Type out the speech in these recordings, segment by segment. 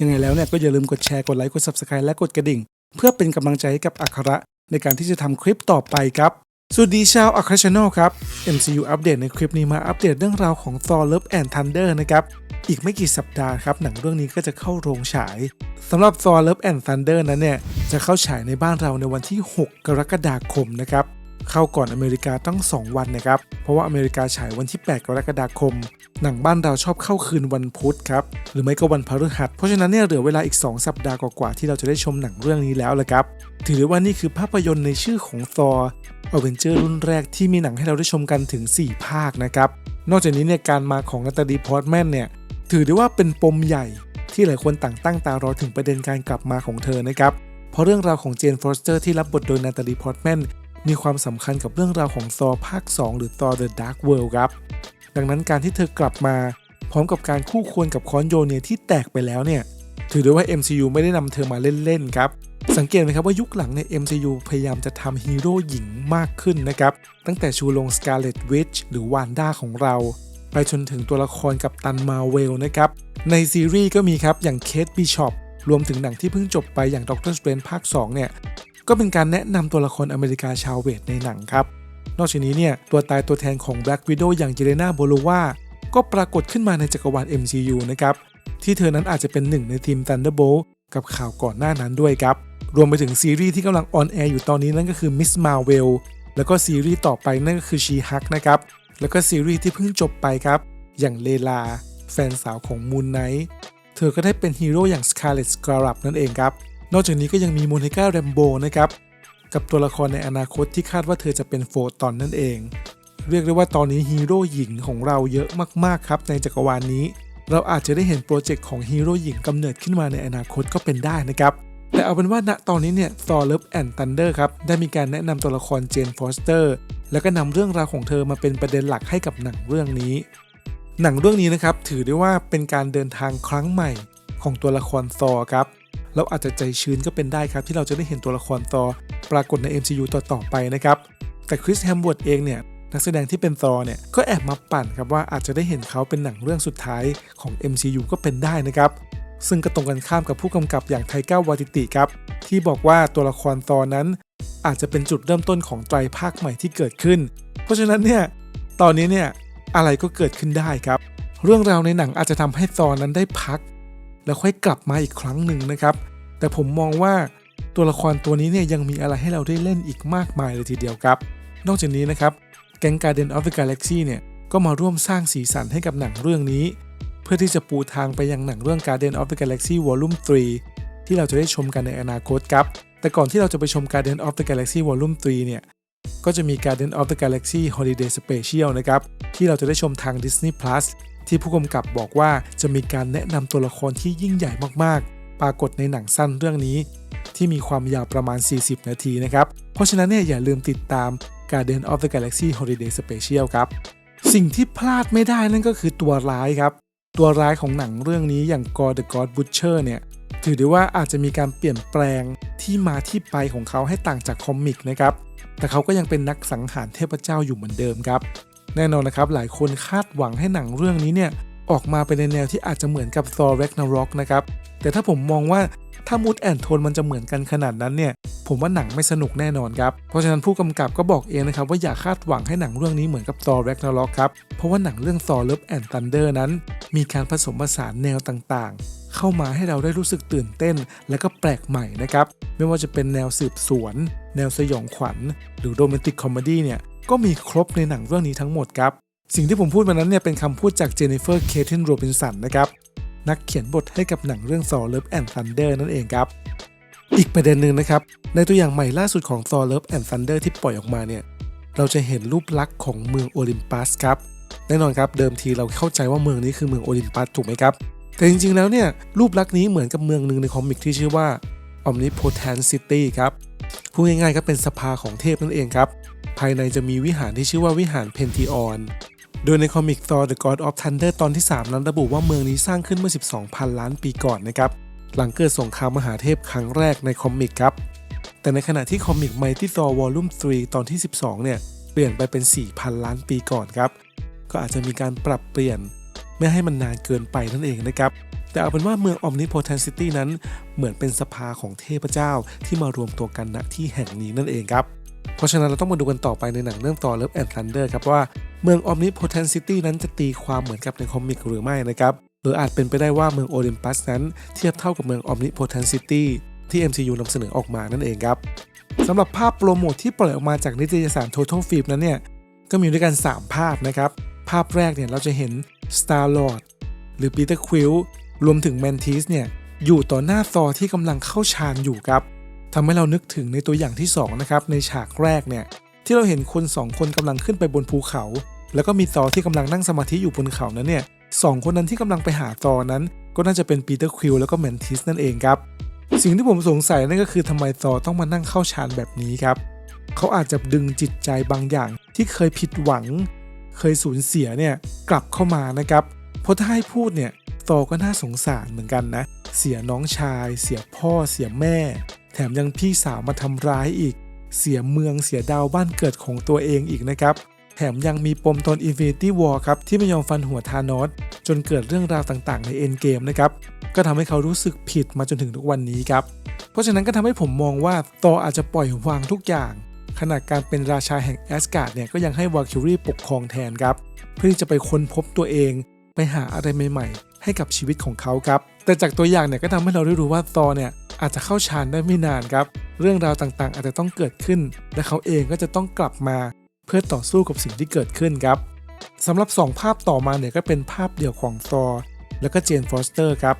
ยังไงแล้วเนี่ยก็อย่าลืมกดแชร์กดไลค์กด Subscribe และกดกระดิ่ง เพื่อเป็นกำลังใจให้กับอัคระในการที่จะทำคลิปต่อไปครับ สวัสดีชาวอัครชาแนลครับ MCU อัปเดตในคลิปนี้มาอัปเดตเรื่องราวของ Thor Love and Thunder นะครับ อีกไม่กี่สัปดาห์ครับหนังเรื่องนี้ก็จะเข้าโรงฉายสำหรับ Thor Love and Thunder นั้นเนี่ยจะเข้าฉายในบ้านเราในวันที่ 6 กรกฎาคมนะครับ เข้าก่อนอเมริกาตั้ง 2 วันนะครับ เพราะว่าอเมริกาฉายวันที่ 8 กรกฎาคม หนังบ้านเราชอบเข้าคืนวันพุธครับ หรือไม่ก็วันพฤหัส เพราะฉะนั้นเนี่ยเหลือเวลาอีก 2 สัปดาห์กว่าๆที่เราจะได้ชมหนังเรื่องนี้แล้วละครับ ถือได้ว่านี่คือภาพยนตร์ในชื่อของ Thor อเวนเจอร์รุ่นแรกที่มีหนังให้เราได้ชมกันถึง 4 ภาคนะครับ นอกจากนี้เนี่ยการมาของนาตาลีพอร์ตแมนเนี่ยถือได้ว่าเป็นปมใหญ่ที่หลายคนต่างตั้งตารอถึงประเด็นการกลับมาของเธอนะครับ เพราะเรื่องราวของเจนฟอสเตอร์ที่รับบทโดยนาตาลีพอร์ตแมน มีความสำคัญกับเรื่องราวของซอภาค 2 หรือ Thor The Dark World ครับ ดังนั้นการที่เธอกลับมา พร้อมกับการคู่ควรกับคอนโยเนียที่แตกไปแล้วเนี่ย ถือได้ว่า MCU ไม่ได้นำเธอมาเล่นๆครับ สังเกตไหมครับว่ายุคหลังใน MCU พยายามจะทำฮีโร่หญิงมากขึ้นนะครับ ตั้งแต่ชูลง Scarlet Witch หรือวานด้าของเรา ไปจนถึงตัวละครกับตันมาเวลนะครับ ในซีรีส์ก็มีครับอย่างเคทบิชอปรวมถึงหนังที่เพิ่งจบไปอย่าง Doctor Strange ภาค 2 เนี่ย ก็เป็นการแนะนำตัวละครอเมริกาชาวเวทในหนังครับ นอกจากนี้เนี่ยตัวตายตัวแทนของ Black Widow อย่างเจเลนาโบโลวาก็ปรากฏขึ้นมาในจักรวาล MCU นะครับที่เธอนั้นอาจจะเป็นหนึ่งในทีม Thunderbolt กับข่าวก่อนหน้านั้นด้วยครับ รวมไปถึงซีรีส์ที่กำลังออนแอร์อยู่ตอนนี้นั่นก็คือ Miss Marvel แล้วก็ซีรีส์ต่อไปนั่นก็คือ She-Hulk นะครับ แล้วก็ซีรีส์ที่เพิ่งจบไปครับ อย่างเลลา แฟนสาวของ Moon Knight เธอก็ได้เป็นฮีโร่อย่าง Scarlet Scarab นั่นเองครับ นอกจากนี้ก็ยังมีโมนิก้าแรมโบนะครับกับตัวละครในอนาคตที่คาดว่าเธอจะเป็นโฟตอนนั่นเอง เรียกได้ว่าตอนนี้ฮีโร่หญิงของเราเยอะมากๆครับในจักรวาลนี้ เราอาจจะได้เห็นโปรเจกต์ของฮีโร่หญิงกำเนิดขึ้นมาในอนาคตก็เป็นได้นะครับแต่เอาเป็นว่าณตอนนี้เนี่ย Thor Love and Thunder ครับ ได้มีการแนะนำตัวละครเจนฟอสเตอร์แล้วก็นำเรื่องราวของเธอมาเป็นประเด็นหลักให้กับหนังเรื่องนี้ หนังเรื่องนี้นะครับถือได้ว่าเป็นการเดินทางครั้งใหม่ของตัวละครซอครับ เราอาจจะใจชื้นก็เป็นได้ครับ ที่เราจะได้เห็นตัวละครซอปรากฏใน MCU ต่อต่อๆไปนะครับ แต่คริสแฮมวิร์ดเองเนี่ยนักแสดงที่เป็นซอเนี่ยก็แอบมาปั่นครับว่าอาจจะได้เห็นเขาเป็นหนังเรื่องสุดท้ายของ MCU ก็เป็นได้นะครับ ซึ่งก็ตรงกันข้ามกับผู้กำกับอย่างไทก้าวาติติครับที่บอกว่าตัวละครซอนั้น อาจจะเป็นจุดเริ่มต้นของไตรภาคใหม่ที่เกิดขึ้น เพราะฉะนั้นเนี่ยตอนนี้เนี่ยอะไรก็เกิดขึ้นได้ครับ เรื่องราวในหนังอาจจะทำให้ซอนั้นได้พัก แล้วค่อยกลับมาอีกครั้งหนึ่งนะครับ แต่ผมมองว่าตัวละครตัวนี้เนี่ยยังมีอะไรให้เราได้เล่นอีกมากมายเลยทีเดียวครับ นอกจากนี้นะครับแก๊ง Guardian of the Galaxy เนี่ยก็มาร่วมสร้างสีสันให้กับหนังเรื่องนี้ เพื่อที่จะปูทางไปยังหนังเรื่อง Guardian of the Galaxy Volume 3 ที่เราจะได้ชมกันในอนาคตครับ แต่ก่อนที่เราจะไปชม Guardian of the Galaxy Volume 3 เนี่ย ก็จะมี Guardian of the Galaxy Holiday Special นะครับ ที่เราจะได้ชมทาง Disney Plus ที่ผู้กำกับบอกว่าจะมีการแนะนำตัวละครที่ยิ่งใหญ่มากๆ ปรากฏในหนังสั้นเรื่องนี้ ที่มีความยาวประมาณ 40 นาทีนะครับ เพราะฉะนั้นเนี่ยอย่าลืมติดตาม Guardian of the Galaxy Holiday Special ครับ สิ่งที่พลาดไม่ได้นั่นก็คือตัวร้ายครับ ตัวร้ายของหนังเรื่องนี้อย่าง God the God Butcher เนี่ยถือได้ว่าอาจจะมีการเปลี่ยนแปลงที่มาที่ไปของเขาให้ต่างจากคอมิกนะครับ แต่เขาก็ยังเป็นนักสังหารเทพเจ้าอยู่เหมือนเดิมครับ แน่นอนนะครับ หลายคนคาดหวังให้หนังเรื่องนี้เนี่ย ออกมาเป็นในแนวที่อาจจะเหมือนกับ Thor Ragnarok นะครับ แต่ถ้าผมมองว่าถ้ามูดแอนโทนมันจะเหมือนกันขนาดนั้นเนี่ย ผมว่าหนังไม่สนุกแน่นอนครับ เพราะฉะนั้นผู้กำกับก็บอกเองนะครับว่าอย่าคาดหวังให้หนังเรื่องนี้เหมือนกับ Thor Ragnarok ครับ เพราะว่าหนังเรื่อง Thor Love and Thunder นั้น มีการผสมผสานแนวต่างๆ เข้ามาให้เราได้รู้สึกตื่นเต้น และก็แปลกใหม่นะครับ ไม่ว่าจะเป็นแนวสืบสวน แนวสยองขวัญ หรือโรแมนติกคอมเมดี้เนี่ย ก็มีครบในหนังเรื่องนี้ทั้งหมดครับ สิ่งที่ผมพูดมานั้นเนี่ยเป็นคำพูดจากเจนนิเฟอร์เคทินโรบินสันนะครับนักเขียนบทให้กับหนังเรื่อง Thor Love and Thunder นั่นเองครับ อีกประเด็นหนึ่งนะครับ ในตัวอย่างใหม่ล่าสุดของ Thor Love and Thunder ที่ปล่อยออกมาเนี่ย เราจะเห็นรูปลักษณ์ของเมืองโอลิมปัสครับ แน่นอนครับ เดิมทีเราเข้าใจว่าเมืองนี้คือเมืองโอลิมปัสถูกไหมครับ แต่จริงๆแล้วเนี่ยรูปลักษณ์นี้เหมือนกับเมืองหนึ่งในคอมิกที่ชื่อว่า Omnipotent City ครับ พูดง่ายๆก็เป็นสภาของเทพนั่นเองครับ ภายในจะมีวิหารที่ชื่อว่าวิหารเพนทิออน โดยในคอมิก Thor The God of Thunder ตอนที่ 3 นั้นระบุว่าเมืองนี้สร้างขึ้นเมื่อ 12,000 ล้านปีก่อนนะครับ หลังเกิดสงครามมหาเทพครั้งแรกในคอมิกครับ แต่ในขณะที่คอมิก Mighty Thor Volume 3ตอนที่ 12 เนี่ย เปลี่ยนไปเป็น 4,000 ล้านปีก่อนครับ ก็อาจจะมีการปรับเปลี่ยน ไม่ให้มันนานเกินไปนั่นเองนะครับแต่เอาเป็นว่าเมือง Omnipotent City นั้นเหมือนเป็นสภาของเทพเจ้าที่มารวมตัวกันณที่แห่งนี้นั่นเองครับ เพราะฉะนั้นเราต้องมาดูกันต่อไปในหนังเรื่องต่อ Love and Thunder ครับว่าเมือง Omnipotent City นั้นจะตีความเหมือนกับในคอมิกหรือไม่นะครับหรืออาจเป็นไปได้ว่าเมืองโอลิมปัสนั้นเทียบเท่ากับเมือง Omnipotent City ที่ MCU นำเสนอออกมานั่นเองครับสำหรับภาพโปรโมทที่ปล่อยออกมาจากนิตยสาร Total Film นั้นเนี่ยก็มีด้วยกัน 3 ภาพนะครับ ภาพแรกเนี่ยเราจะเห็น Star Lord หรือ Peter Quill รวมถึง Mantis เนี่ยอยู่ต่อหน้าซอที่กำลังเข้าฌานอยู่ครับ ทำให้เรานึกถึงในตัวอย่างที่2นะครับในฉากแรกเนี่ยที่เราเห็นคน2คนกำลังขึ้นไปบนภูเขา แล้วก็มีซอที่กำลังนั่งสมาธิอยู่บนเขานั้นเนี่ยสองคนนั้นที่กำลังไปหาซอนั้น ก็น่าจะเป็น Peter Quill แล้วก็ Mantis นั่นเองครับสิ่งที่ผมสงสัยนั่นก็คือทำไมซอต้องมานั่งเข้าฌานแบบนี้ครับเขาอาจจะดึงจิตใจบางอย่างที่เคยผิดหวัง เคยสูญเสียเนี่ยกลับเข้ามานะครับเพราะถ้าให้พูดเนี่ยซอก็น่าสงสารเหมือนกันนะ เสียน้องชาย เสียพ่อ เสียแม่ แถมยังพี่สาวมาทำร้ายอีก เสียเมืองเสียดาวบ้านเกิดของตัวเองอีกนะครับ แถมยังมีปมตอน Infinity War ครับ ที่ไม่ยอมฟันหัวธานอสจนเกิดเรื่องราวต่างๆ ใน Endgame นะครับ ก็ทำให้เขารู้สึกผิดมาจนถึงทุกวันนี้ครับ เพราะฉะนั้นก็ทำให้ผมมองว่าตออาจจะปล่อยวางทุกอย่างขนาดการเป็นราชาแห่งแอสการ์ดเนี่ยก็ยังให้วาคิวรีปกครองแทนครับ เพื่อที่จะไปค้นพบตัวเองไปหาอะไรใหม่ ๆ ให้กับชีวิตของเขาครับ แต่จากตัวอย่างเนี่ยก็ทำให้เราได้รู้ว่าตอเนี่ยอาจจะเข้าฌานได้ไม่นานครับ เรื่องราวต่างๆ อาจจะต้องเกิดขึ้น และเขาเองก็จะต้องกลับมา เพื่อต่อสู้กับสิ่งที่เกิดขึ้นครับสำหรับ 2 ภาพต่อมาเนี่ยก็เป็นภาพเดี่ยวของตอแล้วก็เจนฟอสเตอร์ครับ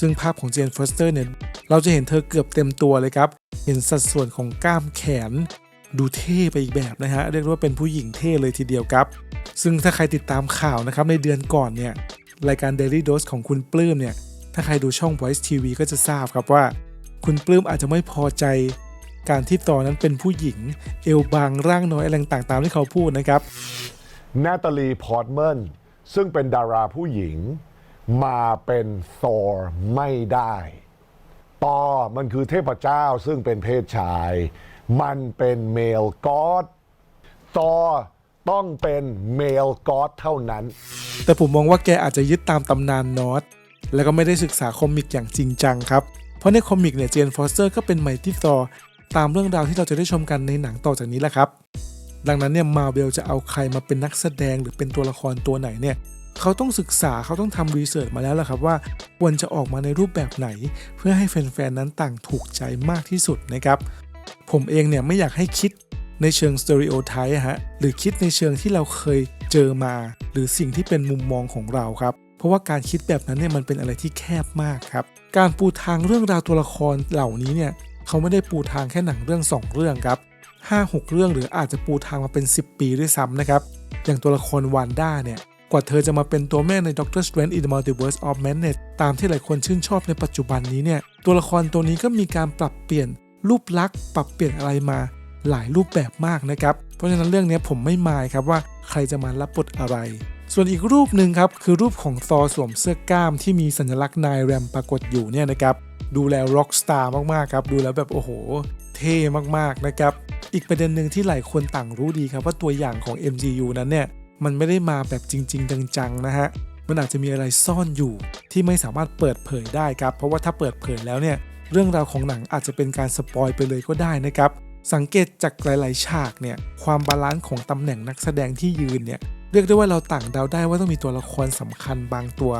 ซึ่งภาพของเจนฟอสเตอร์เนี่ยเราจะเห็นเธอเกือบเต็มตัวเลยครับ เห็นสัดส่วนของกล้ามแขน ดูเท่ไปอีกแบบนะฮะเรียกว่าเป็นผู้หญิงเท่เลยทีเดียวครับ ซึ่งถ้าใครติดตามข่าวนะครับในเดือนก่อนเนี่ยรายการ Daily Dose ของคุณปลื้มเนี่ย ถ้าใครดูช่อง Voice TV ก็จะทราบครับว่า คุณปลื้มอาจจะไม่พอใจ การที่ตอนนั้นเป็นผู้หญิง เอวบางร่างน้อยอะไรต่างๆตามที่เขาพูดนะครับนาตาลีพอร์ตแมนซึ่งเป็นดาราผู้หญิง มาเป็นซอร์ไม่ได้ตอมันคือเทพเจ้าซึ่งเป็นเพศชาย มันเป็นเมลกอดตอต้องเป็นเมลกอดเท่านั้น แต่ผมมองว่าแกอาจจะยึดตามตำนานนอต แล้วก็ไม่ได้ศึกษาคอมิกอย่างจริงจังครับ เพราะในคอมิกเนี่ยเจนฟอสเตอร์ก็เป็นไมตี้ซอตามเรื่องราวที่เราจะได้ชมกันในหนังต่อจากนี้แหละครับ ดังนั้นเนี่ยมาเวลจะเอาใครมาเป็นนักแสดงหรือเป็นตัวละครตัวไหนเนี่ยเขาต้องศึกษาเขาต้องทำรีเสิร์ชมาแล้วล่ะครับว่าควรจะออกมาในรูปแบบไหน เพื่อให้แฟนๆนั้นต่างถูกใจมากที่สุดนะครับ ผมเองเนี่ยไม่อยากให้คิดในเชิงสเตอริโอไทป์ฮะหรือคิดในเชิงที่เราเคยเจอมา หรือสิ่งที่เป็นมุมมองของเราครับ เพราะว่าการคิดแบบนั้นเนี่ยมันเป็นอะไรที่แคบมากครับ การปูทางเรื่องราวตัวละครเหล่านี้เนี่ยเขาไม่ได้ปูทางแค่หนังเรื่อง 2 เรื่องครับ5-6 เรื่องหรืออาจจะปูทางมาเป็น 10 ปีด้วยซ้ำนะครับอย่างตัวละครวานด้าเนี่ยกว่าเธอจะมาเป็นตัวแม่ใน Doctor Strange in the Multiverse of Madness ตามที่หลายคนชื่นชอบในปัจจุบันนี้เนี่ยตัวละครตัวนี้ก็มีการปรับเปลี่ยนรูปลักษณ์ปรับเปลี่ยนอะไรมาหลายรูปแบบมากนะครับ เพราะฉะนั้นเรื่องนี้ผมไม่มายครับว่าใครจะมารับบทอะไร ส่วนอีกรูปหนึ่งครับคือรูปของซอสวมเสื้อกล้ามที่มีสัญลักษณ์นายแรมปรากฏอยู่เนี่ยนะครับดูแล้วร็อกสตาร์มากๆครับดูแล้วแบบโอ้โห เท่มากๆนะครับอีกประเด็นหนึ่งที่หลายคนต่างรู้ดีครับว่าตัวอย่างของ MCU นั้นเนี่ยมันไม่ได้มาแบบจริง ๆ จังๆนะฮะมันอาจจะมีอะไรซ่อนอยู่ที่ไม่สามารถเปิดเผยได้ครับ เพราะว่าถ้าเปิดเผยแล้วเนี่ยเรื่องราวของหนังอาจจะเป็นการสปอยไปเลยก็ได้นะครับสังเกตจากหลาย ๆ ฉากเนี่ยความบาลานซ์ของตำแหน่งนักแสดงที่ยืนเนี่ย เรียกได้ว่าเราต่างเดาได้ว่าต้องมีตัวละครสำคัญบางตัว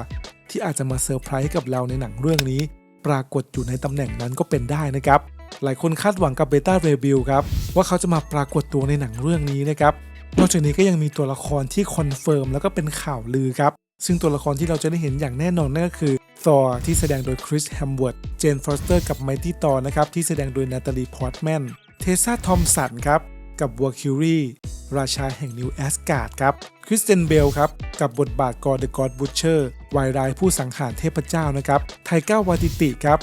ที่อาจจะมาเซอร์ไพรส์กับเราในหนังเรื่องนี้ ปรากฏอยู่ในตำแหน่งนั้นก็เป็นได้นะครับ หลายคนคาดหวังกับเบต้าเรบิลครับว่าเขาจะมาปรากฏตัวในหนังเรื่องนี้นะครับนอกจากนี้ก็ยังมีตัวละครที่คอนเฟิร์มแล้วก็เป็นข่าวลือครับ ซึ่งตัวละครที่เราจะได้เห็นอย่างแน่นอนนั่นก็คือซอร์ที่แสดงโดยคริสแฮมเวิร์ดเจนฟอสเตอร์กับไมตี้ตอนะครับที่แสดงโดยนาตาลีพอร์ตแมนเทซ่าทอมสันครับ กับวัวคิวรีราชาแห่งนิวแอสการ์ดครับ คริสเตนเบลครับ กับบทบาทกอร์เดอะกอดบูเชอร์วายร้ายผู้สังหารเทพเจ้านะครับ ไทก้าวาติติครับ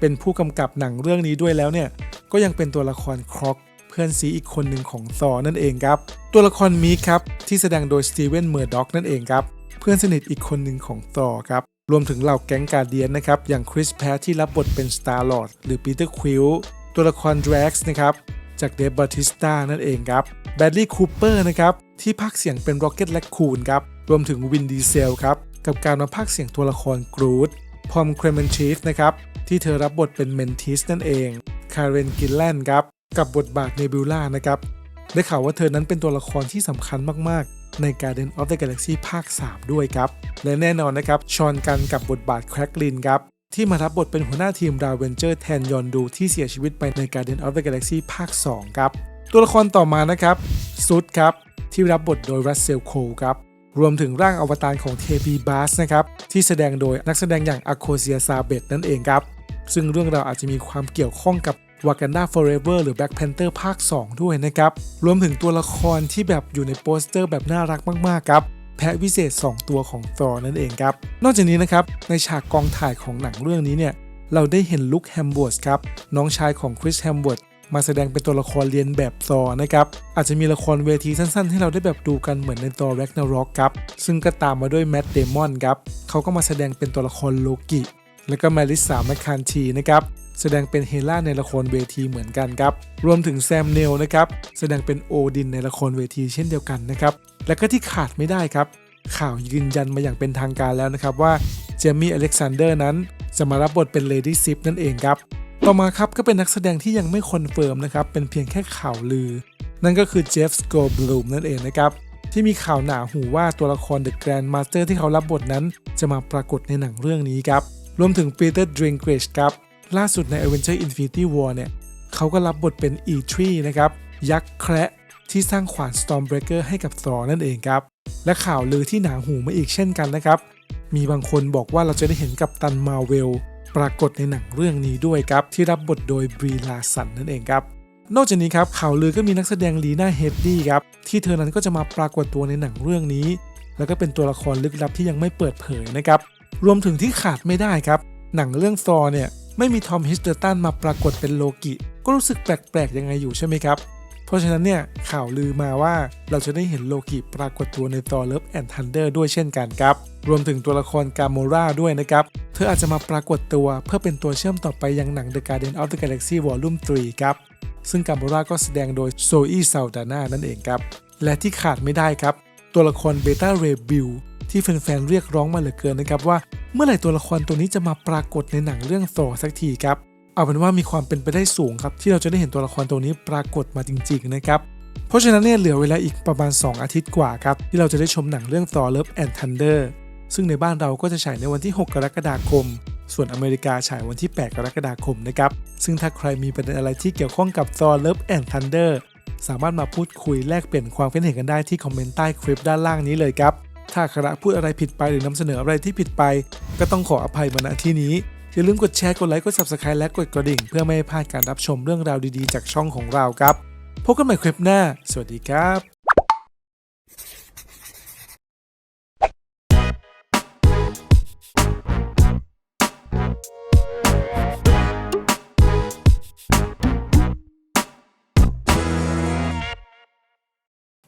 เป็นผู้กำกับหนังเรื่องนี้ด้วยแล้วเนี่ย ก็ยังเป็นตัวละครครอกเพื่อนซีอีกคนหนึ่งของซอนั่นเองครับ ตัวละครมีครับ ที่แสดงโดยสตีเวนเมอร์ด็อกนั่นเองครับ เพื่อนสนิทอีกคนหนึ่งของซอครับ รวมถึงเหล่าแก๊งกาเดียนนะครับ อย่างคริสแพทที่รับบทเป็นสตาร์ลอร์ดหรือปีเตอร์ควิลตัวละครดรกส์นะครับ จากเดฟบาติสตานั่นเองครับแบดลี่คูเปอร์นะครับที่พากเสียงเป็นร็อกเก็ตและคูนครับรวมถึงวินดีเซลครับกับการมาพากเสียงตัวละครกรูดพอมเครมนชีฟนะครับที่เธอรับบทเป็นเมนทิสนั่นเองคาร์เรนกิลแลนครับกับบทบาทเนบิวล่านะครับได้ข่าวว่าเธอนั้นเป็นตัวละครที่สำคัญมากๆ ใน Guardian of the Galaxy ภาค 3 ด้วยครับ และแน่นอนนะครับ ชอนกันกับบทบาทแครกลินครับ ที่มารับบทเป็นหัวหน้าทีมดาวเวนเจอร์แทนยอนดูที่เสียชีวิตไปใน Guardian of the Galaxy ภาค 2 ครับ ตัวละครต่อมานะครับซุดครับ ที่รับบทโดยรัสเซลโคลครับ รวมถึงร่างอวตารของเทปีบาสนะครับ ที่แสดงโดยนักแสดงอย่างอโคเซียซาเบตนั่นเองครับ ซึ่งเรื่องราวอาจจะมีความเกี่ยวข้องกับ Wakanda Forever หรือ Black Panther ภาค 2 ด้วยนะครับ รวมถึงตัวละครที่แบบอยู่ในโปสเตอร์แบบน่ารักมาก ๆ ครับ แพะวิเศษ 2 ตัวของ Thor นั่นเองครับ นอกจากนี้นะครับในฉากกองถ่ายของหนังเรื่องนี้เนี่ยเราได้เห็นลุคแฮมบ o ร์ดครับน้องชายของคริสแฮมบ o ร์ดมาแสดงเป็นตัวละครเรียนแบบซอนะครับ อาจจะมีละครเวทีสั้นๆ ให้เราได้แบบดูกันเหมือนในตอแร็กนาร็อกครับ ซึ่งก็ตามมาด้วยแมตต์เดมอนครับ เขาก็มาแสดงเป็นตัวละครโลกิ แล้วก็มาริสาแมคคานทีนะครับ แสดงเป็นเฮล่าในละครเวทีเหมือนกันครับ รวมถึงแซมเนลนะครับ แสดงเป็นโอดินในละครเวทีเช่นเดียวกันนะครับ แล้วก็ที่ขาดไม่ได้ครับ ข่าวยืนยันมาอย่างเป็นทางการแล้วนะครับว่าเจมี่อเล็กซานเดอร์นั้นจะมารับบทเป็นเลดี้ซิปนั่นเองครับ ต่อมาครับก็เป็นนักแสดงที่ยังไม่คอนเฟิร์มนะครับ เป็นเพียงแค่ข่าวลือ นั่นก็คือเจฟส์โกลบลูมนั่นเองนะครับ ที่มีข่าวหนาหูว่าตัวละคร The Grand Master ที่เขารับบทนั้น จะมาปรากฏในหนังเรื่องนี้ครับ รวมถึงปีเตอร์ดริงเกรชครับ ล่าสุดใน Avenger Infinity War เนี่ย เขาก็รับบทเป็น E3 นะครับ ยักษ์แคระ ที่สร้างขวาน Stormbreaker ให้กับ Thor นั่นเองครับ และข่าวลือที่หนาหูมาอีกเช่นกันนะครับ มีบางคนบอกว่าเราจะได้เห็นกับตันมาเวลปรากฏในหนังเรื่องนี้ด้วยครับ ที่รับบทโดยบรีลาสันนั่นเองครับ นอกจากนี้ครับข่าวลือก็มีนักแสดงลีน่าเฮดดี้ครับที่เธอนั้นก็จะมาปรากฏตัวในหนังเรื่องนี้ แล้วก็เป็นตัวละครลึกลับที่ยังไม่เปิดเผยนะครับรวมถึงที่ขาดไม่ได้ครับ หนังเรื่องซอเนี่ยไม่มีทอมฮิสเดอร์ตันมาปรากฏเป็นโลกิก็รู้สึกแปลกๆยังไงอยู่ใช่ไหมครับ เพราะฉะนั้นเนี่ยข่าวลือมาว่าเราจะได้เห็นโลกิปรากฏตัวในตอเลิฟแอนด์ทันเดอร์ด้วยเช่นกันครับ รวมถึงตัวละครกาโมราด้วยนะครับ เธออาจจะมาปรากฏตัวเพื่อเป็นตัวเชื่อมต่อไปยังหนัง The Guardian of the Galaxy Volume 3 ครับ ซึ่งกาโมราก็แสดงโดยโซอี้ซา d ดาน่านั่นเองครับ และที่ขาดไม่ได้ครับ ตัวละครเบต้าเรบิลที่แฟนๆเรียกร้องมาเหลือเกินนะครับว่า เมื่อไหร่ตัวละครตัวนี้จะมาปรากฏในหนังเรื่องโซสักทีครับ เอาเป็นว่ามีความเป็นไปได้สูงครับที่เราจะได้เห็นตัวละครตัวนี้ปรากฏมาจริง ๆ นะครับ เพราะฉะนั้นเนี่ยเหลือเวลาอีกประมาณ 2 อาทิตย์กว่าครับที่เราจะได้ชมหนังเรื่อง Thor Love and Thunder ซึ่งในบ้านเราก็จะฉายในวันที่ 6 กรกฎาคม ส่วนอเมริกาฉายวันที่ 8 กรกฎาคมนะครับ ซึ่งถ้าใครมีประเด็นอะไรที่เกี่ยวข้องกับ Thor Love and Thunder สามารถมาพูดคุยแลกเปลี่ยนความคิดเห็นกันได้ที่คอมเมนต์ใต้คลิปด้านล่างนี้เลยครับ ถ้าคระพูดอะไรผิดไปหรือนำเสนออะไรที่ผิดไป ก็ต้องขออภัยมาณที่นี้ อย่าลืมกดแชร์ กดไลค์ กด Subscribe และกดกระดิ่ง เพื่อไม่ให้พลาดการรับชมเรื่องราวดีๆ จากช่องของเราครับ พบกันใหม่คลิปหน้า สวัสดีครับ